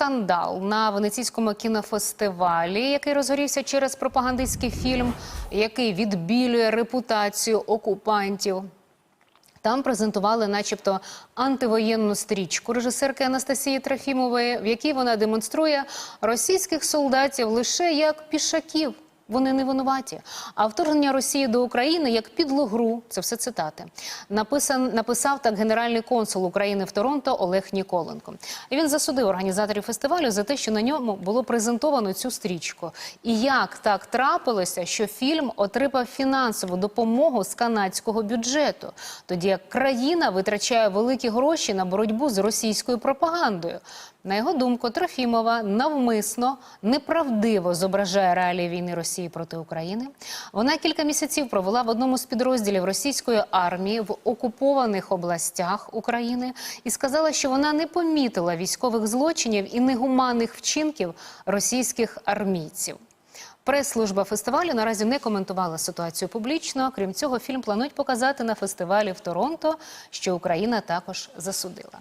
скандал на венеційському кінофестивалі, який розгорівся через пропагандистський фільм, який відбілює репутацію окупантів. Там презентували, начебто, антивоєнну стрічку режисерки Анастасії Трофімової, в якій вона демонструє російських солдатів лише як пішаків. Вони не винуваті. А вторгнення Росії до України як підлу гру, це все цитати. Написан, написав так генеральний консул України в Торонто Олег Ніколенко. Він засудив організаторів фестивалю за те, що на ньому було презентовано цю стрічку. І як так трапилося, що фільм отримав фінансову допомогу з канадського бюджету, тоді як країна витрачає великі гроші на боротьбу з російською пропагандою. На його думку, Трофімова навмисно неправдиво зображає реалії війни Росії проти України. Вона кілька місяців провела в одному з підрозділів російської армії в окупованих областях України і сказала, що вона не помітила військових злочинів і негуманних вчинків російських армійців. Прес-служба фестивалю наразі не коментувала ситуацію публічно. Крім цього, фільм планують показати на фестивалі в Торонто, що Україна також засудила.